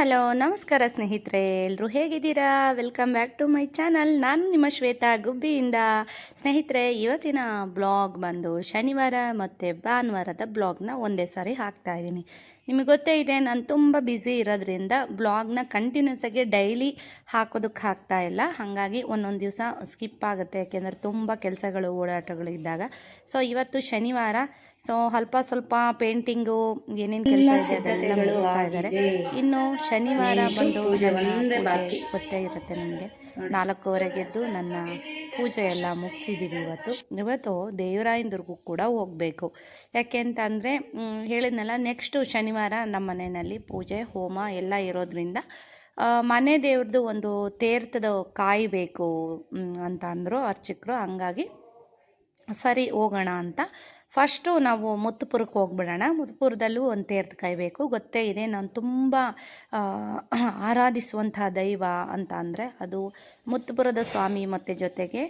Hello, ನಮಸ್ಕಾರ ಸ್ನೇಹಿತರೆ. ಎಲ್ಲರೂ ಹೇಗಿದ್ದೀರಾ? Welcome back to my channel ನಾನು ನಿಮ್ಮ ಶ್ವೇತಾ ಗುಬ್ಬಿಯಿಂದ. ಸ್ನೇಹಿತರೆ, ಇವತ್ತಿನ ಬ್ಲಾಗ್ ಬಂದು ಶನಿವಾರ ಮತ್ತು ಭಾನುವಾರದ ಬ್ಲಾಗ್ನ ಒಂದೇ ಸಾರಿ ಹಾಕ್ತಾ ಇದ್ದೀನಿ. ನಿಮಗೆ ಗೊತ್ತೇ ಇದೆ ನಾನು ತುಂಬ ಬ್ಯುಸಿ ಇರೋದ್ರಿಂದ ಬ್ಲಾಗ್ನ ಕಂಟಿನ್ಯೂಸ್ ಆಗಿ ಡೈಲಿ ಹಾಕೋದಕ್ಕೆ ಆಗ್ತಾ ಇಲ್ಲ. ಹಾಗಾಗಿ ಒಂದೊಂದು ದಿವಸ ಸ್ಕಿಪ್ ಆಗುತ್ತೆ. ಯಾಕೆಂದರೆ ತುಂಬ ಕೆಲಸಗಳು ಓಡಾಟಗಳು ಇದ್ದಾಗ. ಸೊ ಇವತ್ತು ಶನಿವಾರ. ಸೊ ಅಲ್ಪ ಸ್ವಲ್ಪ ಪೇಂಟಿಂಗು ಏನೇನು ಕೆಲಸ ಇದೆ ಅದೆಲ್ಲ ಮುಗಿಸ್ತಾ ಇದ್ದಾರೆ. ಇನ್ನು ಶನಿವಾರ ಬಂದು ಗೊತ್ತೇ ಇರುತ್ತೆ ನಿಮಗೆ. ನಾಲ್ಕೂವರೆಗೆದ್ದು ನನ್ನ ಪೂಜೆ ಎಲ್ಲ ಮುಗಿಸಿದ್ದೀವಿ ಇವತ್ತು. ಇವತ್ತು ದೇವರಾಯನದುರ್ಗೂ ಕೂಡ ಹೋಗಬೇಕು. ಯಾಕೆ ಅಂತ ಅಂದರೆ ಹೇಳಿದ್ನಲ್ಲ ನೆಕ್ಸ್ಟು ಶನಿವಾರ ನಮ್ಮ ಮನೆಯಲ್ಲಿ ಪೂಜೆ, ಹೋಮ ಎಲ್ಲ ಇರೋದ್ರಿಂದ ಮನೆ ದೇವ್ರದ್ದು ಒಂದು ತೀರ್ಥದ ಕಾಯಿ ಬೇಕು ಅಂತ ಅಂದರು ಅರ್ಚಕರು. ಹಂಗಾಗಿ ಸರಿ ಹೋಗೋಣ ಅಂತ ಫಸ್ಟು ನಾವು ಮುತ್ತುಪುರಕ್ಕೆ ಹೋಗ್ಬಿಡೋಣ. ಮುತ್ತುಪುರದಲ್ಲೂ ಒಂದು ತೀರ್ಥ ಕಾಯಬೇಕು. ಗೊತ್ತೇ ಇದೆ ನಾನು ತುಂಬ ಆ, ಆರಾಧಿಸುವಂತಹ ದೈವ ಅಂತ ಅಂದರೆ ಅದು ಮುತ್ತುಪುರದ ಸ್ವಾಮಿ ಮತ್ತು ಜೊತೆಗೆ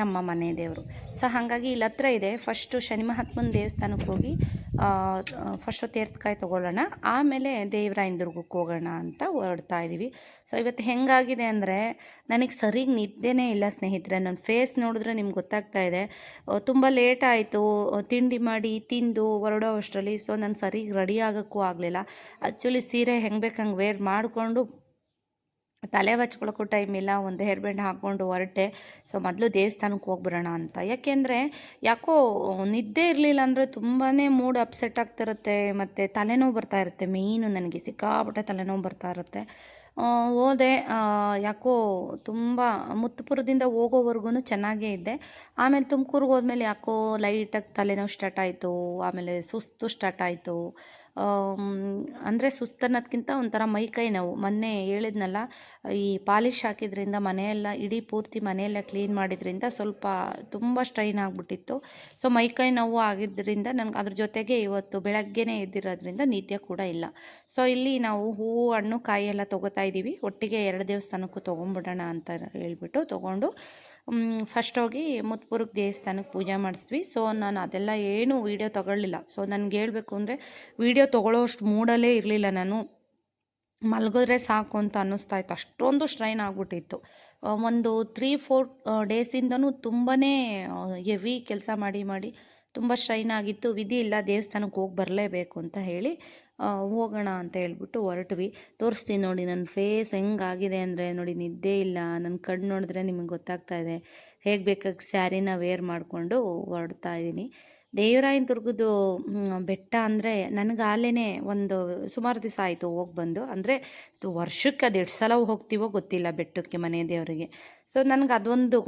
ನಮ್ಮ ಮನೆ ದೇವರು. ಸೊ ಹಾಗಾಗಿ ಇಲ್ಲಿ ಹತ್ರ ಇದೆ. ಫಸ್ಟು ಶನಿ ಮಹಾತ್ಮನ ದೇವಸ್ಥಾನಕ್ಕೆ ಹೋಗಿ ಫಸ್ಟು ತೀರ್ಥಕಾಯಿ ತೊಗೊಳ್ಳೋಣ. ಆಮೇಲೆ ದೇವರಾಯನದುರ್ಗಕ್ಕೆ ಹೋಗೋಣ ಅಂತ ಹೊರಡ್ತಾ ಇದ್ದೀವಿ ಸೊ ಇವತ್ತು ಹೆಂಗಾಗಿದೆ ಅಂದರೆ ನನಗೆ ಸರಿಗೆ ನಿದ್ದೆನೇ ಇಲ್ಲ ಸ್ನೇಹಿತರೆ. ನನ್ನ ಫೇಸ್ ನೋಡಿದ್ರೆ ನಿಮ್ಗೆ ಗೊತ್ತಾಗ್ತಾ ಇದೆ. ತುಂಬ ಲೇಟ್ ಆಯಿತು. ತಿಂಡಿ ಮಾಡಿ ತಿಂದು ಹೊರಡೋ ಅಷ್ಟರಲ್ಲಿ ಸೊ ನಾನು ಸರಿ ರೆಡಿ ಆಗೋಕ್ಕೂ ಆಗಲಿಲ್ಲ. ಆ್ಯಕ್ಚುಲಿ ಸೀರೆ ಹೆಂಗೆ ಬೇಕು ಹಂಗೆ ವೇರ್ ಮಾಡಿಕೊಂಡು ತಲೆ ಹಚ್ಕೊಳ್ಳೋಕ್ಕೂ ಟೈಮ್ ಇಲ್ಲ, ಒಂದು ಹೇರ್ ಬ್ಯಾಂಡ್ ಹಾಕ್ಕೊಂಡು ಹೊರಟೆ. ಸೊ ಮೊದಲು ದೇವಸ್ಥಾನಕ್ಕೆ ಹೋಗ್ಬಿಡೋಣ ಅಂತ. ಯಾಕೆಂದರೆ ಯಾಕೋ ನಿದ್ದೆ ಇರಲಿಲ್ಲ ಅಂದರೆ ತುಂಬಾ ಮೂಡ್ ಅಪ್ಸೆಟ್ ಆಗ್ತಿರುತ್ತೆ ಮತ್ತು ತಲೆನೋವು ಬರ್ತಾ ಇರುತ್ತೆ ಮೇಯ್ನು ನನಗೆ ಸಿಕ್ಕಾಪಟ್ಟೆ ತಲೆನೋವು ಬರ್ತಾ ಇರುತ್ತೆ. ಹೋದೆ. ಯಾಕೋ ತುಂಬ ಮುತ್ತುಪುರದಿಂದ ಹೋಗೋವರೆಗೂ ಚೆನ್ನಾಗೇ ಇದ್ದೆ. ಆಮೇಲೆ ತುಮಕೂರಿಗೆ ಹೋದ್ಮೇಲೆ ಯಾಕೋ ಲೈಟಾಗಿ ತಲೆನೋವು ಸ್ಟಾರ್ಟ್ ಆಯಿತು. ಆಮೇಲೆ ಸುಸ್ತು ಸ್ಟಾರ್ಟ್ ಆಯಿತು. ಅಂದರೆ ಸುಸ್ತನ್ನೋದ್ಕಿಂತ ಒಂಥರ ಮೈಕೈ ನೋವು. ಮೊನ್ನೆ ಹೇಳಿದ್ನಲ್ಲ, ಈ ಪಾಲಿಶ್ ಹಾಕಿದ್ರಿಂದ ಮನೆಯೆಲ್ಲ, ಇಡೀ ಪೂರ್ತಿ ಮನೆಯೆಲ್ಲ ಕ್ಲೀನ್ ಮಾಡಿದ್ರಿಂದ ಸ್ವಲ್ಪ ತುಂಬ ಸ್ಟ್ರೈನ್ ಆಗಿಬಿಟ್ಟಿತ್ತು. ಸೊ ಮೈಕೈ ನೋವು ಆಗಿದ್ದರಿಂದ ನನಗೆ ಅದ್ರ ಜೊತೆಗೆ ಇವತ್ತು ಬೆಳಗ್ಗೆನೇ ಎದ್ದಿರೋದ್ರಿಂದ ನಿದ್ದೆ ಕೂಡ ಇಲ್ಲ. ಸೊ ಇಲ್ಲಿ ನಾವು ಹೂವು ಹಣ್ಣು, ಕಾಯಿ ಎಲ್ಲ ತೊಗೋತಾ ಇದ್ದೀವಿ ಒಟ್ಟಿಗೆ ಎರಡು ದೇವಸ್ಥಾನಕ್ಕೂ ತೊಗೊಂಬಿಡೋಣ ಅಂತ ಹೇಳ್ಬಿಟ್ಟು ತೊಗೊಂಡು ಫಸ್ಟ್ ಹೋಗಿ ಮುತ್ಪುರಕ್ಕೆ ದೇವಸ್ಥಾನಕ್ಕೆ ಪೂಜೆ ಮಾಡಿಸ್ವಿ ಸೊ ನಾನು ಅದೆಲ್ಲ ಏನು ವೀಡಿಯೋ ತಗೊಳ್ಳಿಲ್ಲ. ಸೊ ನನಗೆ ಹೇಳಬೇಕು ಅಂದರೆ ವೀಡಿಯೋ ತೊಗೊಳ್ಳೋಷ್ಟು ಮೂಡಲ್ಲೇ ಇರಲಿಲ್ಲ ನಾನು. ಮಲಗಿದ್ರೆ ಸಾಕು ಅಂತ ಅನ್ನಿಸ್ತಾ ಇತ್ತು. ಅಷ್ಟೊಂದು ಸ್ಟ್ರೈನ್ ಆಗಿಬಿಟ್ಟಿತ್ತು. ಒಂದು ತ್ರೀ ಫೋರ್ ಡೇಸಿಂದನೂ ತುಂಬಾ ಹೆವಿ ಕೆಲಸ ಮಾಡಿ ಮಾಡಿ ತುಂಬ ಸ್ಟ್ರೈನ್ ಆಗಿತ್ತು. ವಿಧಿ ಇಲ್ಲ ದೇವಸ್ಥಾನಕ್ಕೆ ಹೋಗಿ ಬರಲೇಬೇಕು ಅಂತ ಹೇಳಿ ಹೋಗೋಣ ಅಂತ ಹೇಳ್ಬಿಟ್ಟು ಹೊರಟ್ವಿ. ತೋರಿಸ್ತೀನಿ ನೋಡಿ, ನನ್ನ ಫೇಸ್ ಹೆಂಗಾಗಿದೆ ಅಂದರೆ ನೋಡಿ, ನಿದ್ದೆ ಇಲ್ಲ. ನನ್ನ ಕಣ್ಣು ನೋಡಿದ್ರೆ ನಿಮಗೆ ಗೊತ್ತಾಗ್ತಾ ಇದೆ. ಹೇಗೆ ಬೇಕಾಗಿ ಸ್ಯಾರಿನ ವೇರ್ ಮಾಡಿಕೊಂಡು ಹೊರಡ್ತಾ ಇದ್ದೀನಿ. ದೇವರಾಯನ ದುರ್ಗದ್ದು ಬೆಟ್ಟ ಅಂದರೆ ನನಗೆ ಅಲ್ಲೇ ಒಂದು ಸುಮಾರು ದಿವಸ ಆಯಿತು ಹೋಗಿ ಬಂದು. ಅಂದರೆ ವರ್ಷಕ್ಕೆ ಅದು ಎಷ್ಟು ಸಲ ಹೋಗ್ತೀವೋ ಗೊತ್ತಿಲ್ಲ ಬೆಟ್ಟಕ್ಕೆ ಮನೆ ದೇವರಿಗೆ. ಸೊ ನನಗೆ ಅದೊಂದು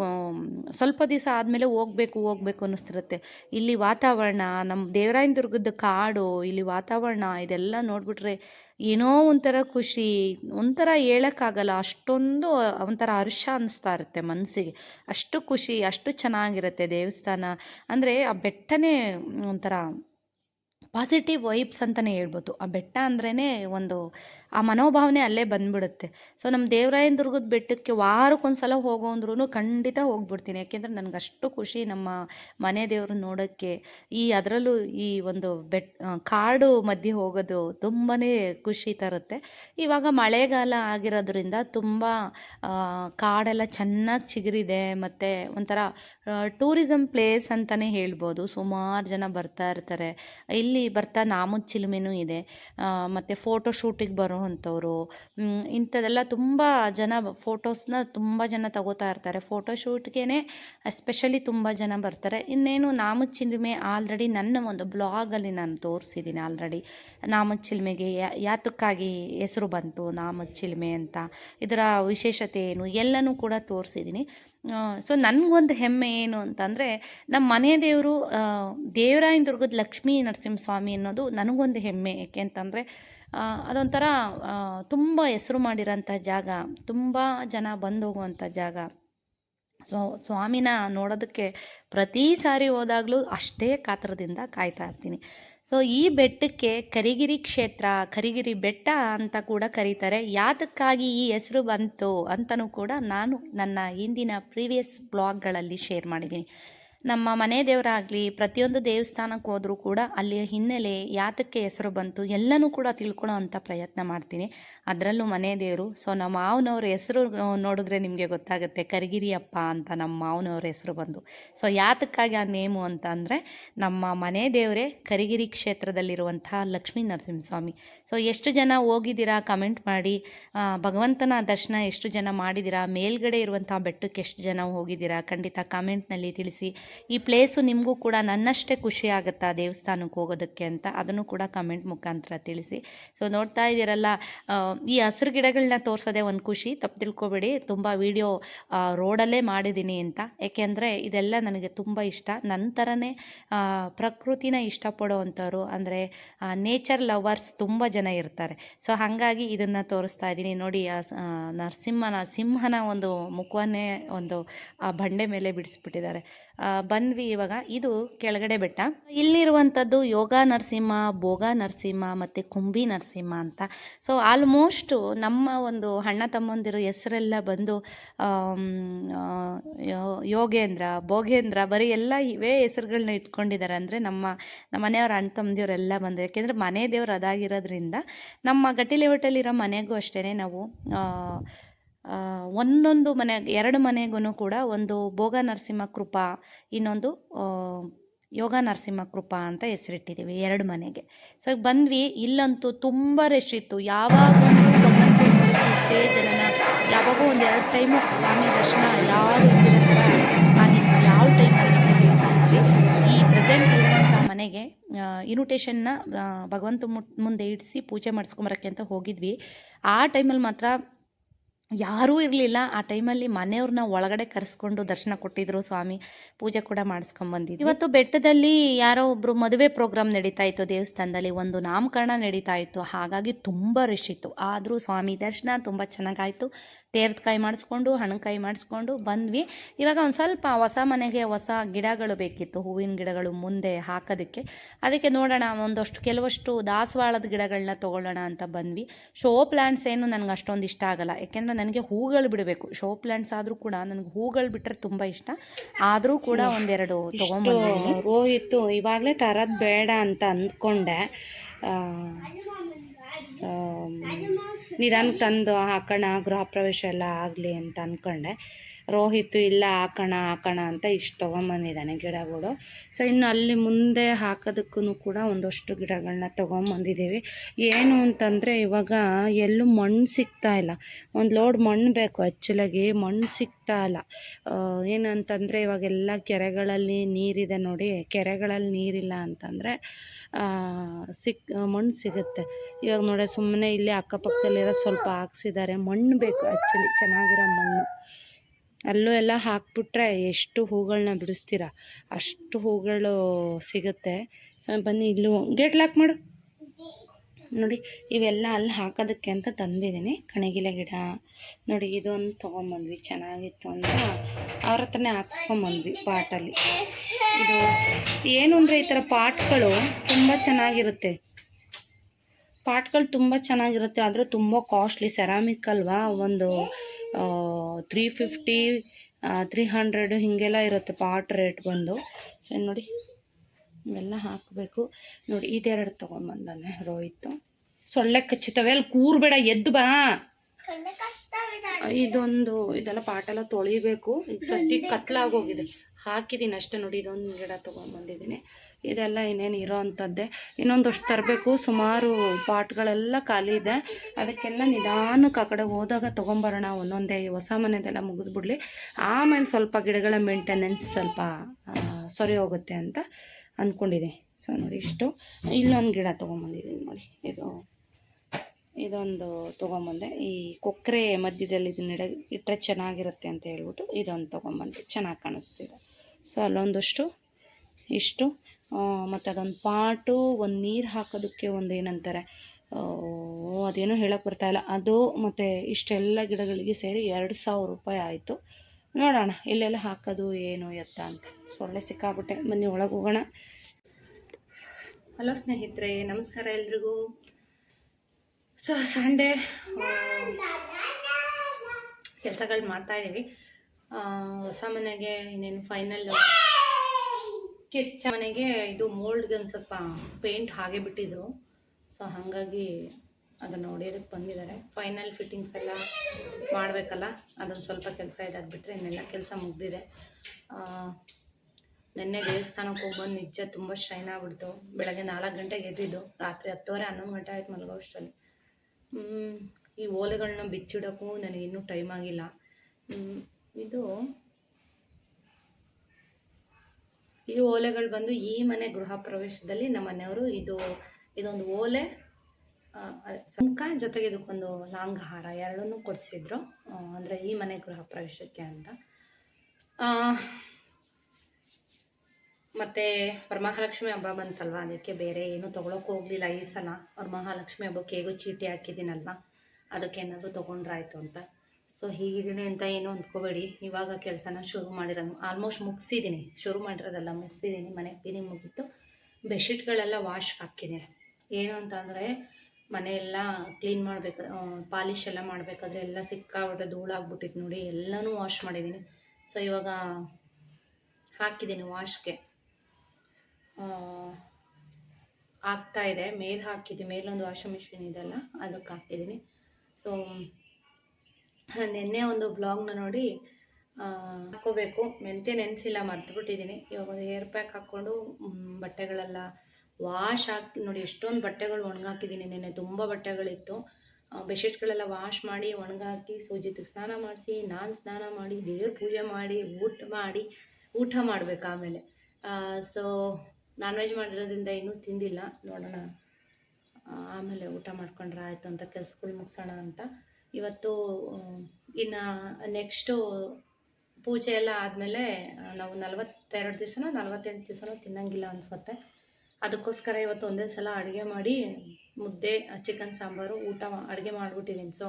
ಸ್ವಲ್ಪ ದಿವಸ ಆದಮೇಲೆ ಹೋಗ್ಬೇಕು ಹೋಗ್ಬೇಕು ಅನ್ನಿಸ್ತಿರುತ್ತೆ. ಇಲ್ಲಿ ವಾತಾವರಣ ನಮ್ಮ ದೇವರಾಯನ ದುರ್ಗದ ಕಾಡು, ಇಲ್ಲಿ ವಾತಾವರಣ, ಇದೆಲ್ಲ ನೋಡಿಬಿಟ್ರೆ ಏನೋ ಒಂಥರ ಖುಷಿ. ಒಂಥರ ಹೇಳೋಕ್ಕಾಗಲ್ಲ. ಅಷ್ಟೊಂದು ಒಂಥರ ಹರ್ಷ ಅನ್ನಿಸ್ತಾ ಇರುತ್ತೆ ಮನಸ್ಸಿಗೆ ಅಷ್ಟು ಖುಷಿ, ಅಷ್ಟು ಚೆನ್ನಾಗಿರುತ್ತೆ ದೇವಸ್ಥಾನ. ಅಂದರೆ ಆ ಬೆಟ್ಟನೇ ಒಂಥರ ಪಾಸಿಟಿವ್ ವೈಬ್ಸ್ ಅಂತಲೇ ಹೇಳ್ಬೋದು. ಆ ಬೆಟ್ಟ ಅಂದ್ರೇ ಒಂದು ಆ ಮನೋಭಾವನೆ ಅಲ್ಲೇ ಬಂದ್ಬಿಡುತ್ತೆ. ಸೊ ನಮ್ಮ ದೇವರಾಯನ ದುರ್ಗದ ಬೆಟ್ಟಕ್ಕೆ ವಾರಕ್ಕೊಂದ್ಸಲ ಹೋಗೋಂದ್ರೂ ಖಂಡಿತ ಹೋಗ್ಬಿಡ್ತೀನಿ. ಯಾಕೆಂದರೆ ನನಗೆ ಅಷ್ಟು ಖುಷಿ ನಮ್ಮ ಮನೆ ದೇವರು ನೋಡೋಕ್ಕೆ. ಈ ಅದರಲ್ಲೂ ಈ ಒಂದು ಬೆಟ್ ಕಾಡು ಮಧ್ಯೆ ಹೋಗೋದು ತುಂಬಾ ಖುಷಿ ತರುತ್ತೆ. ಇವಾಗ ಮಳೆಗಾಲ ಆಗಿರೋದ್ರಿಂದ ತುಂಬ ಕಾಡೆಲ್ಲ ಚೆನ್ನಾಗಿ ಚಿಗುರಿದೆ. ಮತ್ತು ಒಂಥರ ಟೂರಿಸಮ್ ಪ್ಲೇಸ್ ಅಂತಲೇ ಹೇಳ್ಬೋದು. ಸುಮಾರು ಜನ ಬರ್ತಾ ಇರ್ತಾರೆ. ಇಲ್ಲಿ ಬರ್ತಾ ನಾಮುಚ್ಚಿಲುಮೆನೂ ಇದೆ. ಮತ್ತು ಫೋಟೋ ಶೂಟಿಗೆ ಬರೋ ಅಂಥವ್ರು ಇಂಥದ್ದೆಲ್ಲ ತುಂಬ ಜನ ಫೋಟೋಸ್ನ ತುಂಬ ಜನ ತಗೋತಾ ಇರ್ತಾರೆ. ಫೋಟೋ ಶೂಟ್ಗೆ ಎಸ್ಪೆಷಲಿ ತುಂಬ ಜನ ಬರ್ತಾರೆ. ಇನ್ನೇನು ನಾಮಚಿಲ್ಮೆ ಆಲ್ರೆಡಿ ನನ್ನ ಒಂದು ಬ್ಲಾಗಲ್ಲಿ ನಾನು ತೋರಿಸಿದ್ದೀನಿ ಆಲ್ರೆಡಿ ನಾಮಚಿಲ್ಮೆಗೆ ಯಾತಕ್ಕಾಗಿ ಹೆಸರು ಬಂತು ನಾಮಚಿಲ್ಮೆ ಅಂತ. ಇದರ ವಿಶೇಷತೆ ಏನು? ಎಲ್ಲನೂ ಕೂಡ ತೋರಿಸಿದ್ದೀನಿ. ಸೊ ನನಗೊಂದು ಹೆಮ್ಮೆ ಏನು ಅಂತಂದರೆ ನಮ್ಮ ಮನೆ ದೇವರು ದೇವರಾಯನ ದುರ್ಗದ ಲಕ್ಷ್ಮೀ ನರಸಿಂಹಸ್ವಾಮಿ ಅನ್ನೋದು ನನಗೊಂದು ಹೆಮ್ಮೆ. ಏಕೆ ಅಂತಂದರೆ ಅದೊಂಥರ ತುಂಬ ಹೆಸರು ಮಾಡಿರೋಂಥ ಜಾಗ, ತುಂಬ ಜನ ಬಂದು ಹೋಗುವಂಥ ಜಾಗ. ಸೊ ಸ್ವಾಮಿನ ನೋಡೋದಕ್ಕೆ ಪ್ರತಿ ಸಾರಿ ಹೋದಾಗಲೂ ಅಷ್ಟೇ ಕಾತರದಿಂದ ಕಾಯ್ತಾ ಇರ್ತೀನಿ. ಸೊ, ಈ ಬೆಟ್ಟಕ್ಕೆ ಕರಿಗಿರಿ ಕ್ಷೇತ್ರ, ಕರಿಗಿರಿ ಬೆಟ್ಟ ಅಂತ ಕೂಡ ಕರೀತಾರೆ. ಯಾತಕ್ಕಾಗಿ ಈ ಹೆಸರು ಬಂತು ಅಂತಲೂ ಕೂಡ ನಾನು ನನ್ನ ಹಿಂದಿನ ಪ್ರೀವಿಯಸ್ ಬ್ಲಾಗ್ಗಳಲ್ಲಿ ಶೇರ್ ಮಾಡಿದ್ದೀನಿ. ನಮ್ಮ ಮನೆ ದೇವರಾಗಲಿ ಪ್ರತಿಯೊಂದು ದೇವಸ್ಥಾನಕ್ಕೆ ಹೋದರೂ ಕೂಡ ಅಲ್ಲಿಯ ಹಿನ್ನೆಲೆ ಯಾತಕ್ಕೆ ಹೆಸರು ಬಂತು ಎಲ್ಲನೂ ಕೂಡ ತಿಳ್ಕೊಳ್ಳೋ ಅಂಥ ಪ್ರಯತ್ನ ಮಾಡ್ತೀನಿ. ಅದರಲ್ಲೂ ಮನೆ ದೇವರು. ಸೊ ನಮ್ಮ ಮಾವನವ್ರ ಹೆಸರು ನೋಡಿದ್ರೆ ನಿಮಗೆ ಗೊತ್ತಾಗುತ್ತೆ. ಕರಿಗಿರಿಯಪ್ಪ ಅಂತ ನಮ್ಮ ಮಾವನವ್ರ ಹೆಸರು ಬಂದು. ಸೊ ಯಾತಕ್ಕಾಗಿ ಆ ನೇಮು ಅಂತ ನಮ್ಮ ಮನೆ ದೇವರೇ ಕರಿಗಿರಿ ಕ್ಷೇತ್ರದಲ್ಲಿರುವಂಥ ಲಕ್ಷ್ಮೀ ನರಸಿಂಹಸ್ವಾಮಿ. ಸೊ ಎಷ್ಟು ಜನ ಹೋಗಿದ್ದೀರಾ ಕಮೆಂಟ್ ಮಾಡಿ. ಭಗವಂತನ ದರ್ಶನ ಎಷ್ಟು ಜನ ಮಾಡಿದ್ದೀರಾ? ಮೇಲ್ಗಡೆ ಇರುವಂಥ ಬೆಟ್ಟಕ್ಕೆ ಎಷ್ಟು ಜನ ಹೋಗಿದ್ದೀರಾ? ಖಂಡಿತ ಕಮೆಂಟ್ನಲ್ಲಿ ತಿಳಿಸಿ. ಈ ಪ್ಲೇಸು ನಿಮಗೂ ಕೂಡ ನನ್ನಷ್ಟೇ ಖುಷಿ ಆಗುತ್ತಾ ದೇವಸ್ಥಾನಕ್ಕೆ ಹೋಗೋದಕ್ಕೆ ಅಂತ? ಅದನ್ನು ಕೂಡ ಕಮೆಂಟ್ ಮುಖಾಂತರ ತಿಳಿಸಿ. ಸೊ ನೋಡ್ತಾ ಇದ್ದೀರಲ್ಲ ಈ ಹಸಿರು ಗಿಡಗಳನ್ನ ತೋರಿಸೋದೇ ಒಂದು ಖುಷಿ. ತಪ್ಪು ತಿಳ್ಕೊಬೇಡಿ. ತುಂಬ ವಿಡಿಯೋ ರೋಡಲ್ಲೇ ಮಾಡಿದ್ದೀನಿ ಅಂತ. ಏಕೆಂದರೆ ಇದೆಲ್ಲ ನನಗೆ ತುಂಬ ಇಷ್ಟ. ನನ್ನ ಥರನೇ ಪ್ರಕೃತಿನ ಇಷ್ಟಪಡೋವಂಥವ್ರು ಅಂದರೆ ನೇಚರ್ ಲವರ್ಸ್ ತುಂಬ ಜನ ಇರ್ತಾರೆ. ಸೊ ಹಾಗಾಗಿ ಇದನ್ನು ತೋರಿಸ್ತಾ ಇದ್ದೀನಿ. ನೋಡಿ ನರಸಿಂಹನ, ಸಿಂಹನ ಒಂದು ಮುಖವನ್ನೇ ಒಂದು, ಆ, ಬಂಡೆ ಮೇಲೆ ಬಿಡಿಸ್ಬಿಟ್ಟಿದ್ದಾರೆ. ಬಂದ್ವಿ ಇವಾಗ. ಇದು ಕೆಳಗಡೆ ಬೆಟ್ಟ. ಇಲ್ಲಿರುವಂಥದ್ದು ಯೋಗ ನರಸಿಂಹ, ಭೋಗ ನರಸಿಂಹ ಮತ್ತು ಕುಂಬಿ ನರಸಿಂಹ ಅಂತ. ಸೊ ಆಲ್ಮೋಸ್ಟು ನಮ್ಮ ಒಂದು ಅಣ್ಣ ತಮ್ಮಂದಿರು ಹೆಸರೆಲ್ಲ ಬಂದು ಯೋಗೇಂದ್ರ, ಭೋಗೇಂದ್ರ ಬರೀ ಎಲ್ಲ ಇವೇ ಹೆಸರುಗಳನ್ನ ಇಟ್ಕೊಂಡಿದ್ದಾರೆ. ಅಂದರೆ ನಮ್ಮ ನಮ್ಮ ಮನೆಯವ್ರ ಅಣ್ಣ ತಮ್ಮದಿಯವರೆಲ್ಲ ಬಂದರು ಯಾಕೆಂದರೆ ಮನೆ ದೇವ್ರು ಅದಾಗಿರೋದ್ರಿಂದ ನಮ್ಮ ಗಟ್ಟಿ ಹೋಟೆಲಿರೋ ಮನೆಗೂ ಅಷ್ಟೇ ನಾವು ಒಂದೊಂದು ಮನೆ, ಎರಡು ಮನೆಗೂ ಕೂಡ ಒಂದು ಭೋಗ ನರಸಿಂಹ ಕೃಪಾ, ಇನ್ನೊಂದು ಯೋಗ ನರಸಿಂಹ ಕೃಪಾ ಅಂತ ಹೆಸರಿಟ್ಟಿದ್ದೀವಿ, ಎರಡು ಮನೆಗೆ. ಸೊ ಬಂದ್ವಿ, ಇಲ್ಲಂತೂ ತುಂಬ ರಶ್ ಇತ್ತು. ಯಾವಾಗ ಇಷ್ಟೇ ಜನನ, ಯಾವಾಗೋ ಒಂದು ಎರಡು ಟೈಮು ಸ್ವಾಮಿ ದರ್ಶನ, ಯಾರು ಇದ್ದಿರೋ ಆಗಿತ್ತು. ಯಾವ ಟೈಮಲ್ಲಿ ಈ ಪ್ರೆಸೆಂಟ್ ಇರುವಂಥ ಮನೆಗೆ ಇನ್ವಿಟೇಷನ್ನ ಭಗವಂತ ಮುಟ್ ಮುಂದೆ ಇಡಿಸಿ ಪೂಜೆ ಮಾಡಿಸ್ಕೊಂಬರಕ್ಕೆ ಅಂತ ಹೋಗಿದ್ವಿ. ಆ ಟೈಮಲ್ಲಿ ಮಾತ್ರ ಯಾರೂ ಇರಲಿಲ್ಲ. ಆ ಟೈಮಲ್ಲಿ ಮನೆಯವ್ರನ್ನ ಒಳಗಡೆ ಕರೆಸ್ಕೊಂಡು ದರ್ಶನ ಕೊಟ್ಟಿದ್ರು ಸ್ವಾಮಿ. ಪೂಜೆ ಕೂಡ ಮಾಡಿಸ್ಕೊಂಬಂದಿದ್ವಿ ಇವತ್ತು ಬೆಟ್ಟದಲ್ಲಿ ಯಾರೋ ಒಬ್ಬರು ಮದುವೆ ಪ್ರೋಗ್ರಾಮ್ ನಡೀತಾ ಇತ್ತು ದೇವಸ್ಥಾನದಲ್ಲಿ. ಒಂದು ನಾಮಕರಣ ನಡೀತಾ ಇತ್ತು. ಹಾಗಾಗಿ ತುಂಬ ರಶ್ ಇತ್ತು. ಆದರೂ ಸ್ವಾಮಿ ದರ್ಶನ ತುಂಬ ಚೆನ್ನಾಗಾಯಿತು. ತೇರ್ದಕಾಯಿ ಮಾಡಿಸ್ಕೊಂಡು ಹಣ್ಣಕಾಯಿ ಮಾಡಿಸ್ಕೊಂಡು ಬಂದ್ವಿ. ಇವಾಗ ಒಂದು ಸ್ವಲ್ಪ ಹೊಸ ಮನೆಗೆ ಹೊಸ ಗಿಡಗಳು ಬೇಕಿತ್ತು. ಹೂವಿನ ಗಿಡಗಳು ಮುಂದೆ ಹಾಕೋದಕ್ಕೆ. ಅದಕ್ಕೆ ನೋಡೋಣ, ಒಂದಷ್ಟು ಕೆಲವಷ್ಟು ದಾಸವಾಳದ ಗಿಡಗಳನ್ನ ತೊಗೊಳ್ಳೋಣ ಅಂತ ಬಂದ್ವಿ. ಶೋ ಪ್ಲ್ಯಾಂಟ್ಸ್ ಏನು ನನಗೆ ಅಷ್ಟೊಂದು ಇಷ್ಟ ಆಗಲ್ಲ. ಯಾಕೆಂದರೆ ನನಗೆ ಹೂಗಳು ಬಿಡಬೇಕು. ಶೋ ಪ್ಲ್ಯಾಂಟ್ಸ್ ಆದರೂ ಕೂಡ ನನಗೆ ಹೂಗಳು ಬಿಟ್ಟರೆ ತುಂಬ ಇಷ್ಟ. ಆದರೂ ಕೂಡ ಒಂದೆರಡು ತೊಗೊಂಬಂದಿದ್ದೀನಿ. ರೋಹಿತ್ತು ಇವಾಗಲೇ ತರೋದು ಬೇಡ ಅಂತ ಅಂದ್ಕೊಂಡೆ. ನಿಧಾನ ತಂದು ಹಾಕೋಣ ಗೃಹ ಪ್ರವೇಶ ಎಲ್ಲ ಆಗಲಿ ಅಂತ ಅಂದ್ಕೊಂಡೆ. ರೋಹಿತ್ತು, ಇಲ್ಲ, ಹಾಕೋಣ ಹಾಕೋಣ ಅಂತ ಇಷ್ಟು ತೊಗೊಂಬಂದಿದ್ದಾನೆ ಗಿಡಗಳು. ಸೊ ಇನ್ನು ಅಲ್ಲಿ ಮುಂದೆ ಹಾಕೋದಕ್ಕೂ ಕೂಡ ಒಂದಷ್ಟು ಗಿಡಗಳನ್ನ ತೊಗೊಂಬಂದಿದ್ದೀವಿ. ಏನು ಅಂತಂದರೆ, ಇವಾಗ ಎಲ್ಲೂ ಮಣ್ಣು ಸಿಗ್ತಾ ಇಲ್ಲ. ಒಂದು ಲೋಡ್ ಮಣ್ಣು ಬೇಕು ಆ್ಯಕ್ಚುಲಾಗಿ ಮಣ್ಣು ಸಿಗ್ತಾ ಇಲ್ಲ. ಏನಂತಂದರೆ ಇವಾಗೆಲ್ಲ ಕೆರೆಗಳಲ್ಲಿ ನೀರಿದೆ ನೋಡಿ. ಕೆರೆಗಳಲ್ಲಿ ನೀರಿಲ್ಲ ಅಂತಂದರೆ ಸಿಕ್ ಮಣ್ಣು ಸಿಗುತ್ತೆ. ಇವಾಗ ನೋಡಿ ಸುಮ್ಮನೆ ಇಲ್ಲಿ ಅಕ್ಕಪಕ್ಕದಲ್ಲಿರೋ ಸ್ವಲ್ಪ ಹಾಕ್ಸಿದ್ದಾರೆ. ಮಣ್ಣು ಬೇಕು ಆ್ಯಕ್ಚುಲಿ ಚೆನ್ನಾಗಿರೋ ಮಣ್ಣು. ಅಲ್ಲೂ ಎಲ್ಲ ಹಾಕ್ಬಿಟ್ರೆ ಎಷ್ಟು ಹೂಗಳನ್ನ ಬಿಡಿಸ್ತೀರ? ಅಷ್ಟು ಹೂಗಳು ಸಿಗುತ್ತೆ. ಸೊ, ಬನ್ನಿ, ಇಲ್ಲೂ ಗೇಟ್ ಲಾಕ್ ಮಾಡು. ನೋಡಿ, ಇವೆಲ್ಲ ಅಲ್ಲಿ ಹಾಕೋದಕ್ಕೆ ಅಂತ ತಂದಿದ್ದೀನಿ. ಕಣಗಿಲೆ ಗಿಡ. ನೋಡಿ, ಇದೊಂದು ತೊಗೊಂಬಂದ್ವಿ. ಚೆನ್ನಾಗಿತ್ತು ಅಂತ ಅವ್ರ ಹತ್ರನೇ ಹಾಕ್ಸ್ಕೊಂಬಂದ್ವಿ ಪಾಟಲ್ಲಿ. ಇದು ಏನು ಅಂದರೆ ಈ ಥರ ಪಾಟ್ಗಳು ತುಂಬ ಚೆನ್ನಾಗಿರುತ್ತೆ. ಪಾಟ್ಗಳು ತುಂಬ ಚೆನ್ನಾಗಿರುತ್ತೆ. ಆದರೆ ತುಂಬ ಕಾಸ್ಟ್ಲಿ ಸೆರಾಮಿಕ್ ಅಲ್ವಾ? ಒಂದು ತ್ರೀ ಫಿಫ್ಟಿ ತ್ರೀ ಹಂಡ್ರೆಡ್ ಹೀಗೆಲ್ಲ ಇರುತ್ತೆ ಪಾಟ್ ರೇಟ್ ಬಂದು. ಸೊ ನೋಡಿ ಇವೆಲ್ಲ ಹಾಕಬೇಕು. ನೋಡಿ ಇದೆರಡು ತೊಗೊಂಬಂದಾನೆ ರೋಹಿತ್. ಸೊಳ್ಳೆ ಕಚ್ಚುತ್ತವೆ ಅಲ್ಲಿ ಕೂರ್ಬೇಡ ಎದ್ದು ಬಾ. ಇದೊಂದು ಇದೆಲ್ಲ ಪಾಟೆಲ್ಲ ತೊಳಿಬೇಕು. ಈಗ ಸದ್ಯಕ್ಕೆ ಕತ್ಲಾಗೋಗಿದೆ ಹಾಕಿದ್ದೀನಿ ಅಷ್ಟೇ ನೋಡಿ ಇದೊಂದು ಗಿಡ ತೊಗೊಂಬಂದಿದ್ದೀನಿ ಇದೆಲ್ಲ ಇನ್ನೇನು ಇರೋ ಅಂಥದ್ದೇ. ಇನ್ನೊಂದಷ್ಟು ತರಬೇಕು. ಸುಮಾರು ಪಾಟ್ಗಳೆಲ್ಲ ಖಾಲಿ ಇದೆ. ಅದಕ್ಕೆಲ್ಲ ನಿಧಾನಕ್ಕೆ ಆ ಕಡೆ ಹೋದಾಗ ತೊಗೊಂಬರೋಣ. ಒಂದೊಂದೇ ಹೊಸ ಮನೆದೆಲ್ಲ ಮುಗಿದ್ಬಿಡಲಿ ಆಮೇಲೆ ಸ್ವಲ್ಪ ಗಿಡಗಳ ಮೇಂಟೆನೆನ್ಸ್ ಸ್ವಲ್ಪ ಸರಿ ಹೋಗುತ್ತೆ ಅಂತ ಅಂದ್ಕೊಂಡಿದ್ದೀನಿ ಸೊ, ನೋಡಿ ಇಷ್ಟು. ಇಲ್ಲೊಂದು ಗಿಡ ತೊಗೊಂಬಂದಿದ್ದೀನಿ ನೋಡಿ. ಇದು, ಇದೊಂದು ತೊಗೊಂಬಂದೆ. ಈ ಕೊಕ್ಕರೆ ಮಧ್ಯದಲ್ಲಿ ಇದನ್ನ ಇಟ್ಟರೆ ಚೆನ್ನಾಗಿರುತ್ತೆ ಅಂತ ಹೇಳ್ಬಿಟ್ಟು ಇದೊಂದು ತೊಗೊಂಬಂದೆ. ಚೆನ್ನಾಗಿ ಕಾಣಿಸ್ತಿದೆ. ಸೊ, ಅಲ್ಲೊಂದಷ್ಟು, ಇಷ್ಟು. ಮತ್ತು ಅದೊಂದು ಪಾಟು, ಒಂದು ನೀರು ಹಾಕೋದಕ್ಕೆ ಒಂದು ಏನಂತಾರೆ ಅದೇನು ಬರ್ತಾ ಬರ್ತಾಯಿಲ್ಲ ಅದು ಮತ್ತು ಇಷ್ಟೆಲ್ಲ ಗಿಡಗಳಿಗೆ ಸೇರಿ ಎರಡು ಸಾವಿರ ರೂಪಾಯಿ ಆಯಿತು. ನೋಡೋಣ ಇಲ್ಲೆಲ್ಲ ಹಾಕೋದು, ಏನು, ಎತ್ತ ಅಂತ. ಸೊಳ್ಳೆ ಸಿಕ್ಕಾಬಿಟ್ಟೆ ಬನ್ನಿ, ಒಳಗೆ ಹೋಗೋಣ. ಹಲೋ ಸ್ನೇಹಿತರೆ, ನಮಸ್ಕಾರ ಎಲ್ರಿಗೂ. ಸೊ ಸಂಡೇ ಕೆಲಸಗಳು ಮಾಡ್ತಾಯಿದ್ದೀವಿ ಹೊಸ ಮನೆಗೆ ಇನ್ನೇನು ಫೈನಲ್ ಕೆಚ್ಚ ಮನೆಗೆ ಇದು ಮೋಲ್ಡ್ಗೆ ಒಂದು ಸ್ವಲ್ಪ ಪೇಂಟ್ ಹಾಗೆ ಬಿಟ್ಟಿದ್ರು. ಸೊ ಹಾಗಾಗಿ ಅದನ್ನು ಹೊಡೆಯೋದಕ್ಕೆ ಬಂದಿದ್ದಾರೆ. ಫೈನಲ್ ಫಿಟ್ಟಿಂಗ್ಸ್ ಎಲ್ಲ ಮಾಡಬೇಕಲ್ಲ, ಅದೊಂದು ಸ್ವಲ್ಪ ಕೆಲಸ ಇದೆ ಅದು ಬಿಟ್ಟರೆ ಇನ್ನೆಲ್ಲ ಕೆಲಸ ಮುಗ್ದಿದೆ. ನಿನ್ನೆ ದೇವಸ್ಥಾನಕ್ಕೆ ಹೋಗ್ಬಂದು ನಿಜ ತುಂಬ ಶೈನ್ ಆಗ್ಬಿಡ್ತು. ಬೆಳಗ್ಗೆ ನಾಲ್ಕು ಗಂಟೆಗೆ ಎದ್ದಿದ್ದು. ರಾತ್ರಿ ಹತ್ತುವರೆ, ಹನ್ನೊಂದು ಗಂಟೆ ಆಯ್ತು ಮಲಗೋಷ್ಟರಲ್ಲಿ. ಈ ಓಲೆಗಳನ್ನ ಬಿಚ್ಚಿಡೋಕ್ಕೂ ನನಗೆ ಇನ್ನೂ ಟೈಮ್ ಆಗಿಲ್ಲ. ಇದು ಈ ಓಲೆಗಳು ಬಂದು ಈ ಮನೆ ಗೃಹ ಪ್ರವೇಶದಲ್ಲಿ ನಮ್ಮ ಮನೆಯವರು ಇದು, ಇದೊಂದು ಓಲೆ. ಸುಮ್ಕ ಜೊತೆಗೆ ಇದಕ್ಕೊಂದು ಲಾಂಗ್ ಹಾರ ಎರಡನ್ನೂ ಕೊಡಿಸಿದ್ರು. ಅಂದರೆ ಈ ಮನೆ ಗೃಹ ಪ್ರವೇಶಕ್ಕೆ ಅಂತ. ಮತ್ತು ವರಮಹಾಲಕ್ಷ್ಮಿ ಹಬ್ಬ ಬಂತಲ್ವ? ಅದಕ್ಕೆ ಬೇರೆ ಏನೂ ತೊಗೊಳಕ್ಕೆ ಹೋಗಲಿಲ್ಲ ಈ ಸಲ. ವರಮಹಾಲಕ್ಷ್ಮಿ ಹಬ್ಬಕ್ಕೆ ಹೇಗೋ ಚೀಟಿ ಹಾಕಿದ್ದೀನಲ್ವ? ಅದಕ್ಕೆ ಏನಾದರೂ ತೊಗೊಂಡ್ರಾಯ್ತು ಅಂತ. ಸೊ ಹೀಗಿದ್ದೀನಿ ಅಂತ ಏನು ಅಂದ್ಕೋಬೇಡಿ. ಇವಾಗ ಕೆಲಸನ ಶುರು ಮಾಡಿರೋದು ಆಲ್ಮೋಸ್ಟ್ ಮುಗಿಸಿದ್ದೀನಿ ಶುರು ಮಾಡಿರೋದಲ್ಲ ಮುಗಿಸಿದ್ದೀನಿ ಮನೆ ಕ್ಲೀನಿಂಗ್ ಮುಗೀತು. ಬೆಡ್ಶೀಟ್ಗಳೆಲ್ಲ ವಾಶ್ ಹಾಕಿದ್ದೀನಿ ಏನು ಅಂತಂದರೆ ಮನೆಯೆಲ್ಲ ಕ್ಲೀನ್ ಮಾಡಬೇಕು ಪಾಲಿಶ್ ಎಲ್ಲ ಮಾಡಬೇಕಾದ್ರೆ ಎಲ್ಲ ಸಿಕ್ಕಾಬಿಟ್ಟು ಧೂಳಾಗ್ಬಿಟ್ಟಿತ್ತು ನೋಡಿ. ಎಲ್ಲನೂ ವಾಶ್ ಮಾಡಿದ್ದೀನಿ ಸೊ ಇವಾಗ ಹಾಕಿದ್ದೀನಿ ವಾಶ್ಗೆ. ಆಗ್ತಾ ಇದೆ. ಮೇಲೆ ಹಾಕಿದ್ದೀನಿ ಮೇಲೊಂದು ವಾಷಿಂಗ್ ಮಿಷಿನ್ ಇದೆಲ್ಲ, ಅದಕ್ಕೆ ಹಾಕಿದ್ದೀನಿ ಸೊ ನಿನ್ನೆ ಒಂದು ಬ್ಲಾಗ್ನ ನೋಡಿ ಹಾಕೋಬೇಕು. ಮೆಂತ್ಯ ನೆನೆಸಿಲ್ಲ ಮರ್ತುಬಿಟ್ಟಿದ್ದೀನಿ ಇವಾಗ ಒಂದು ಏರ್ ಪ್ಯಾಕ್ ಹಾಕ್ಕೊಂಡು ಬಟ್ಟೆಗಳೆಲ್ಲ ವಾಶ್ ಹಾಕಿ, ನೋಡಿ ಎಷ್ಟೊಂದು ಬಟ್ಟೆಗಳು ಒಣಗಾಕಿದ್ದೀನಿ ನಿನ್ನೆ. ತುಂಬ ಬಟ್ಟೆಗಳಿತ್ತು. ಬೆಡ್ಶೀಟ್ಗಳೆಲ್ಲ ವಾಶ್ ಮಾಡಿ, ಒಣಗಾಕಿ ಸುಜಿತಿಗೆ ಸ್ನಾನ ಮಾಡಿಸಿ, ನಾನು ಸ್ನಾನ ಮಾಡಿ, ದೇವ್ರ ಪೂಜೆ ಮಾಡಿ, ಊಟ ಮಾಡಿ, ಊಟ ಮಾಡಬೇಕು ಆಮೇಲೆ. ಸೊ ನಾನ್ ವೆಜ್ ಮಾಡಿರೋದ್ರಿಂದ ಇನ್ನೂ ತಿಂದಿಲ್ಲ. ನೋಡೋಣ. ಆಮೇಲೆ ಊಟ ಮಾಡ್ಕೊಂಡ್ರೆ ಆಯಿತು ಅಂತ, ಕೆಲ್ಸಗಳು ಮುಗಿಸೋಣ ಅಂತ. ಇವತ್ತು ಇನ್ನು ನೆಕ್ಸ್ಟು ಪೂಜೆ ಎಲ್ಲ ಆದಮೇಲೆ ನಾವು ನಲವತ್ತೆರಡು ದಿವಸನೋ, ನಲವತ್ತೆಂಟು ದಿವಸನೋ ತಿನ್ನಂಗಿಲ್ಲ ಅನಿಸುತ್ತೆ. ಅದಕ್ಕೋಸ್ಕರ ಇವತ್ತು ಒಂದೇ ಸಲ ಅಡುಗೆ ಮಾಡಿ, ಮುದ್ದೆ ಚಿಕನ್, ಸಾಂಬಾರು, ಊಟ ಅಡುಗೆ ಮಾಡಿಬಿಟ್ಟಿದ್ದೀನಿ ಸೊ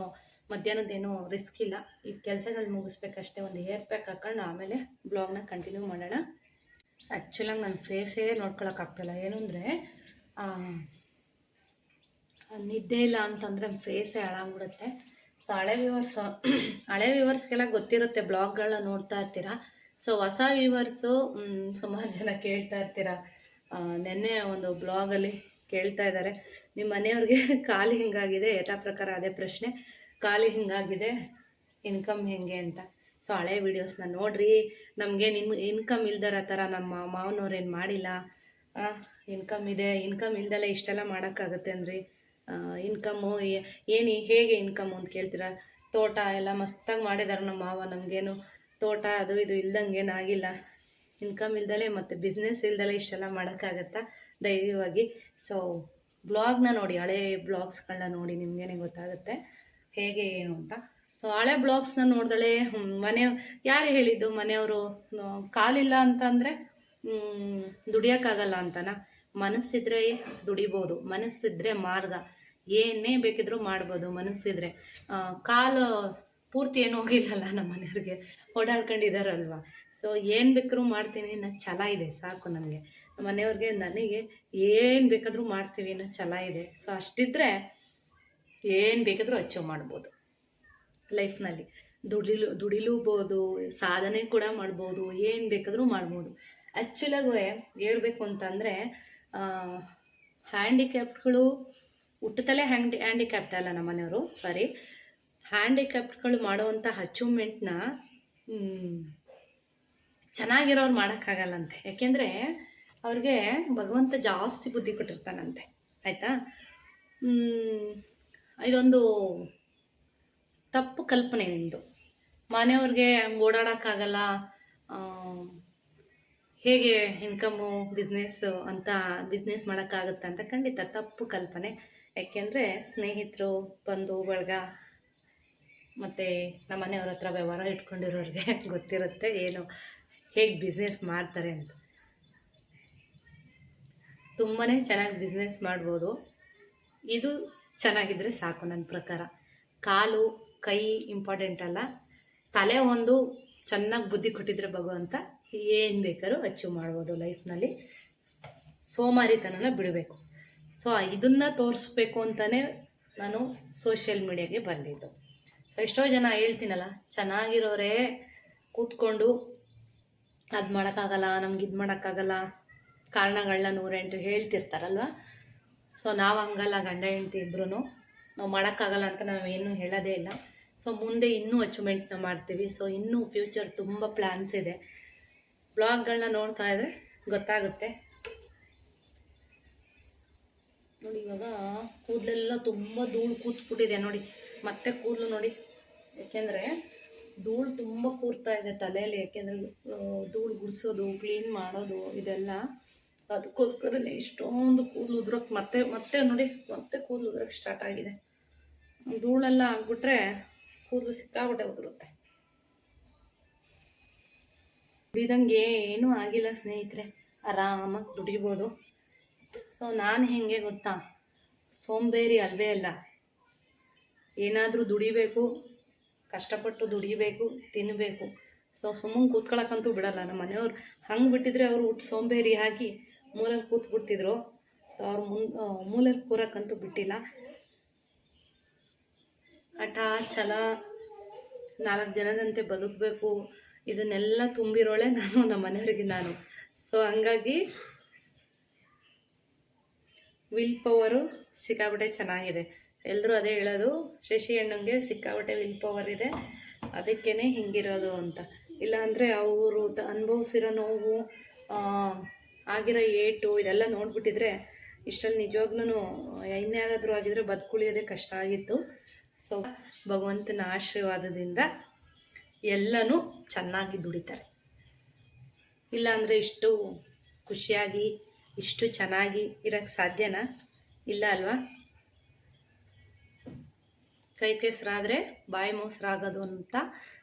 ಮಧ್ಯಾಹ್ನದ್ದೇನು ರಿಸ್ಕ್ ಇಲ್ಲ. ಈ ಕೆಲಸಗಳು ಮುಗಿಸ್ಬೇಕಷ್ಟೇ, ಒಂದು ಹೇರ್ ಪ್ಯಾಕ್ ಹಾಕೊಂಡು ಆಮೇಲೆ ಬ್ಲಾಗ್ನ ಕಂಟಿನ್ಯೂ ಮಾಡೋಣ. ಆ್ಯಕ್ಚುಲಾಗಿ ನನ್ನ ಫೇಸೇ ನೋಡ್ಕೊಳಕ್ಕಾಗ್ತಿಲ್ಲ ಏನು ಅಂದರೆ ನಿದ್ದೆ ಇಲ್ಲ ಅಂತಂದರೆ ಫೇಸೇ ಹಾಳಾಗ್ಬಿಡುತ್ತೆ. ಸೊ ಹಳೆ ವ್ಯೂವರ್ಸ್ ಹಳೆ ವ್ಯೂವರ್ಸ್ಗೆಲ್ಲ ಗೊತ್ತಿರುತ್ತೆ ಬ್ಲಾಗ್ಗಳನ್ನ ನೋಡ್ತಾ ಇರ್ತೀರ? ಸೊ ಹೊಸ ವ್ಯೂವರ್ಸು ಸುಮಾರು ಜನ ಕೇಳ್ತಾ ಇರ್ತೀರ? ನೆನ್ನೆ ಒಂದು ಬ್ಲಾಗಲ್ಲಿ ಕೇಳ್ತಾ ಇದ್ದಾರೆ. ನಿಮ್ಮ ಮನೆಯವ್ರಿಗೆ ಖಾಲಿ ಹಿಂಗಾಗಿದೆ, ಯಥಾ ಪ್ರಕಾರ ಅದೇ ಪ್ರಶ್ನೆ. ಖಾಲಿ ಹಿಂಗಾಗಿದೆ ಇನ್ಕಮ್ ಹೆಂಗೆ ಅಂತ. ಸೊ ಹಳೆ ವೀಡಿಯೋಸ್ನ ನೋಡ್ರಿ, ನಮಗೆ ನಿಮ್ಮ ಇನ್ಕಮ್ ಇಲ್ದರ ಥರ ನಮ್ಮ ಮಾವನವ್ರೇನು ಮಾಡಿಲ್ಲ? ಇನ್ಕಮ್ ಇದೆ ಇನ್ಕಮ್ ಇಲ್ದಲೆ ಇಷ್ಟೆಲ್ಲ ಮಾಡೋಕ್ಕಾಗತ್ತೆ ಅಂದ್ರಿ ಇನ್ಕಮ್ಮು ಏನು, ಹೇಗೆ ಇನ್ಕಮ್ ಅಂತ ಕೇಳ್ತೀರಾ? ತೋಟ ಎಲ್ಲ ಮಸ್ತಾಗಿ ಮಾಡಿದಾರೆ ನಮ್ಮ ಮಾವ, ನಮಗೇನು ತೋಟ ಅದು ಇದು ಇಲ್ದಂಗೆ ಆಗಿಲ್ಲ. ಇನ್ಕಮ್ ಇಲ್ದಲೆ ಮತ್ತು ಬಿಸ್ನೆಸ್ ಇಲ್ದಲೆ ಇಷ್ಟೆಲ್ಲ ಮಾಡೋಕ್ಕಾಗತ್ತಾ? ಧೈರ್ಯವಾಗಿ. ಸೊ ಬ್ಲಾಗ್ನ ನೋಡಿ, ಹಳೆ ಬ್ಲಾಗ್ಸ್ಗಳನ್ನ ನೋಡಿ ನಿಮಗೇನೆ ಗೊತ್ತಾಗುತ್ತೆ. ಹೇಗೆ ಏನು ಅಂತ. ಸೊ ಹಳೆ ಬ್ಲಾಗ್ಸ್ನ ನೋಡ್ದಳೆ ಮನೆ, ಯಾರು ಹೇಳಿದ್ದು? ಮನೆಯವರು ಕಾಲಿಲ್ಲ ಅಂತಂದರೆ ದುಡಿಯೋಕ್ಕಾಗಲ್ಲ ಅಂತನಾ? ಮನಸ್ಸಿದ್ರೆ ದುಡಿಬೋದು, ಮನಸ್ಸಿದ್ರೆ ಮಾರ್ಗ. ಏನೇ ಬೇಕಿದ್ರೂ ಮಾಡ್ಬೋದು ಮನಸ್ಸಿದ್ರೆ. ಕಾಲು ಪೂರ್ತಿ ಏನು ಹೋಗಿಲ್ಲಲ್ಲ ನಮ್ಮ ಮನೆಯವ್ರಿಗೆ. ಓಡಾಡ್ಕೊಂಡಿದಾರಲ್ವ? ಸೊ ಏನು ಬೇಕಾದ್ರೂ ಮಾಡ್ತೀನಿ ಅನ್ನೋ ಛಲ ಇದೆ, ಸಾಕು ನನಗೆ ಮನೆಯವ್ರಿಗೆ ನನಗೆ ಏನು ಬೇಕಾದರೂ ಮಾಡ್ತೀವಿ ಅನ್ನೋ ಛಲ ಇದೆ. ಸೊ ಅಷ್ಟಿದ್ರೆ ಏನು ಬೇಕಾದರೂ ಅಚೀವ್ ಮಾಡ್ಬೋದು. ಲೈಫ್ನಲ್ಲಿ ದುಡಿಲು, ದುಡಿಲೂಬೋದು, ಸಾಧನೆ ಕೂಡ ಮಾಡ್ಬೋದು, ಏನು ಬೇಕಾದರೂ ಮಾಡ್ಬೋದು. ಆ್ಯಕ್ಚುಲಾಗೂ ಹೇಳ್ಬೇಕು ಅಂತಂದರೆ ಹ್ಯಾಂಡಿಕ್ಯಾಪ್ಟ್ಗಳು ಹುಟ್ಟುತ್ತಲೇ ಹ್ಯಾಂಡಿ, ಹ್ಯಾಂಡಿಕ್ಯಾಪ್ಟ್ ಅಲ್ಲ ನಮ್ಮ ಮನೆಯವರು ಸಾರಿ ಹ್ಯಾಂಡಿಕ್ಯಾಪ್ಟ್ಗಳು ಮಾಡುವಂಥ ಅಚೀವ್ಮೆಂಟ್ನ ಚೆನ್ನಾಗಿರೋರು ಮಾಡೋಕ್ಕಾಗಲ್ಲಂತೆ. ಯಾಕೆಂದರೆ ಅವ್ರಿಗೆ ಭಗವಂತ ಜಾಸ್ತಿ ಬುದ್ಧಿ ಕೊಟ್ಟಿರ್ತಾನಂತೆ. ಆಯಿತಾ? ಇದೊಂದು ತಪ್ಪು ಕಲ್ಪನೆ ನಿಮ್ಮದು ಮನೆಯವ್ರಿಗೆ ಹಂಗೆ ಓಡಾಡೋಕ್ಕಾಗಲ್ಲ ಹೇಗೆ ಇನ್ಕಮ್ಮು ಬಿಸ್ನೆಸ್ಸು ಅಂತ ಬಿಸ್ನೆಸ್ ಮಾಡೋಕ್ಕಾಗುತ್ತೆ ಅಂತ ಖಂಡಿತ ತಪ್ಪು ಕಲ್ಪನೆ. ಯಾಕೆಂದರೆ ಸ್ನೇಹಿತರು, ಬಂಧು, ಬಳಗ ಮತ್ತು ನಮ್ಮ ಮನೆಯವ್ರ ಹತ್ರ ವ್ಯವಹಾರ ಇಟ್ಕೊಂಡಿರೋರಿಗೆ ಗೊತ್ತಿರುತ್ತೆ ಏನು, ಹೇಗೆ ಬಿಸ್ನೆಸ್ ಮಾಡ್ತಾರೆ ಅಂತ. ತುಂಬಾ ಚೆನ್ನಾಗಿ ಬಿಸ್ನೆಸ್ ಮಾಡ್ಬೋದು. ಇದು ಚೆನ್ನಾಗಿದ್ದರೆ ಸಾಕು ನನ್ನ ಪ್ರಕಾರ. ಕಾಲು, ಕೈ ಇಂಪಾರ್ಟೆಂಟ್ ಅಲ್ಲ. ತಲೆ ಒಂದು ಚೆನ್ನಾಗಿ ಬುದ್ಧಿ ಕೊಟ್ಟಿದ್ರೆ ಭಗವಂತ ಏನು ಬೇಕಾದ್ರೂ ಅಚೀವ್ ಮಾಡ್ಬೋದು ಲೈಫ್ನಲ್ಲಿ ಸೋಮಾರಿತನನ ಬಿಡಬೇಕು. ಸೊ ಇದನ್ನು ತೋರಿಸ್ಬೇಕು ಅಂತಲೇ ನಾನು ಸೋಷಿಯಲ್ ಮೀಡಿಯಾಗೆ ಬಂದಿದ್ದು. ಸೊ ಎಷ್ಟೋ ಜನ ಹೇಳ್ತೀನಲ್ಲ, ಚೆನ್ನಾಗಿರೋರೇ ಕೂತ್ಕೊಂಡು ಅದು ಮಾಡೋಕ್ಕಾಗಲ್ಲ, ನಮ್ಗೆ ಇದು ಮಾಡೋಕ್ಕಾಗಲ್ಲ ಕಾರಣಗಳನ್ನ ನೂರೆಂಟು ಹೇಳ್ತಿರ್ತಾರಲ್ವ? ಸೊ ನಾವು ಹಂಗಲ್ಲ, ಗಂಡ ಹೆಂಡ್ತಿ ಇಬ್ರು ನಾವು ಮಾಡೋಕ್ಕಾಗಲ್ಲ ಅಂತ ನಾವೇನು ಹೇಳೋದೇ ಇಲ್ಲ. ಸೊ ಮುಂದೆ ಇನ್ನೂ ಅಚೀವ್ಮೆಂಟ್ನ ಮಾಡ್ತೀವಿ. ಸೊ ಇನ್ನೂ ಫ್ಯೂಚರ್ ತುಂಬ ಪ್ಲ್ಯಾನ್ಸ್ ಇದೆ. ಬ್ಲಾಗ್ಗಳನ್ನ ನೋಡ್ತಾ ಇದ್ರೆ ಗೊತ್ತಾಗುತ್ತೆ. ನೋಡಿ, ಇವಾಗ ಕೂದಲೆಲ್ಲ ತುಂಬ ಧೂಳು ಕೂತ್ಬಿಟ್ಟಿದೆ ನೋಡಿ. ಮತ್ತೆ ಕೂದಲು ನೋಡಿ. ಯಾಕೆಂದರೆ ಧೂಳು ತುಂಬ ಕೂರ್ತಾ ಇದೆ ತಲೆಯಲ್ಲಿ. ಯಾಕೆಂದರೆ ಧೂಳು ಗುಡಿಸೋದು ಕ್ಲೀನ್ ಮಾಡೋದು, ಇದೆಲ್ಲ. ಅದಕ್ಕೋಸ್ಕರನೇ ಇಷ್ಟೊಂದು ಕೂದಲು ಉದ್ರೋಕೆ ಮತ್ತೆ ಮತ್ತೆ ನೋಡಿ, ಮತ್ತೆ ಕೂದಲು ಉದ್ರೋಕೆ ಸ್ಟಾರ್ಟ್ ಆಗಿದೆ. ಧೂಳೆಲ್ಲ ಆಗ್ಬಿಟ್ರೆ ಕೂದಲು ಸಿಕ್ಕಾಬಿಟ್ಟೆ ಉದುರುತ್ತೆ. ದುಡಿದಂಗೆ ಏನೂ ಆಗಿಲ್ಲ ಸ್ನೇಹಿತರೆ. ಆರಾಮಾಗಿ ದುಡಿಬೋದು. ಸೊ ನಾನು ಹೆಂಗೆ ಗೊತ್ತಾ? ಸೋಂಬೇರಿ ಅಲ್ವೇ ಅಲ್ಲ. ಏನಾದರೂ ದುಡಿಬೇಕು, ಕಷ್ಟಪಟ್ಟು ದುಡಿಬೇಕು ತಿನ್ನಬೇಕು ಸೊ ಸುಮ್ಮನೆ ಕೂತ್ಕೊಳ್ಳೋಕ್ಕಂತೂ ಬಿಡಲ್ಲ. ನಮ್ಮ ಮನೆಯವ್ರು ಹಂಗೆ ಬಿಟ್ಟಿದ್ರೆ ಅವರು ಹುಟ್ಟು ಸೋಂಬೇರಿ ಹಾಕಿ ಮೂಲೆಯಲ್ಲಿ ಕೂತ್ಬಿಡ್ತಿದ್ರು. ಸೊ ಅವ್ರು ಮುನ್ ಮೂಲೆಯಲ್ಲಿ ಕೂರಕ್ಕಂತೂ ಬಿಟ್ಟಿಲ್ಲ. ಹಠ ಛಲ, ನಾಲ್ಕು ಜನದಂತೆ ಬದುಕಬೇಕು, ಇದನ್ನೆಲ್ಲ ತುಂಬಿರೋಳೆ ನಾನು, ನಮ್ಮ ಮನೆಯವರಿಗೆ ನಾನು. ಸೊ ಹಂಗಾಗಿ ವಿಲ್ ಪವರು ಸಿಕ್ಕಾಪಟ್ಟೆ ಚೆನ್ನಾಗಿದೆ. ಎಲ್ಲರೂ ಅದೇ ಹೇಳೋದು, ಶಶಿ ಅಣ್ಣಂಗೆ ಸಿಕ್ಕಾಪಟ್ಟೆ ವಿಲ್ ಪವರ್ ಇದೆ ಅದಕ್ಕೇ ಹಿಂಗಿರೋದು ಅಂತ. ಇಲ್ಲಾಂದರೆ ಅವರು ಅನುಭವಿಸಿರೋ ನೋವು ಆಗಿರೋ ಏಟು ಇದೆಲ್ಲ ನೋಡಿಬಿಟ್ಟಿದ್ರೆ ಇಷ್ಟರಲ್ಲಿ ನಿಜವಾಗ್ಲೂ ಇನ್ಯಾರಾದರೂ ಆಗಿದ್ರೆ ಬದುಕುಳಿಯೋದೇ ಕಷ್ಟ ಆಗಿತ್ತು. ಸೊ ಭಗವಂತನ ಆಶೀರ್ವಾದದಿಂದ ಎಲ್ಲನೂ ಚೆನ್ನಾಗಿ ದುಡಿತಾರೆ. ಇಲ್ಲಾಂದರೆ ಇಷ್ಟು ಖುಷಿಯಾಗಿ ಇಷ್ಟು ಚೆನ್ನಾಗಿ ಇರೋಕ್ಕೆ ಸಾಧ್ಯನಾ? ಇಲ್ಲ ಅಲ್ವಾ? ಕೈ ಕೆಸರಾದರೆ ಬಾಯಿ ಮೊಸರಾಗೋದು ಅಂತ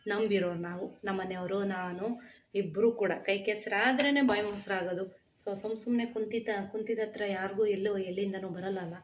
ನಂಬಿರೋರು ನಾವು ನಮ್ಮ ಮನೆಯವರು ನಾನು ಇಬ್ಬರೂ ಕೂಡ. ಕೈ ಕೆಸರಾದ್ರೇ ಬಾಯಿ ಮೊಸರಾಗೋದು. ಸೊ ಸುಮ್ಮ ಸುಮ್ಮನೆ ಕುಂತಿದ್ದ ಕುಂತಿದ್ದ ಹತ್ರ ಯಾರಿಗೂ ಎಲ್ಲೋ ಎಲ್ಲಿಂದನೂ ಬರಲ್ಲ ಅಲ್ಲ.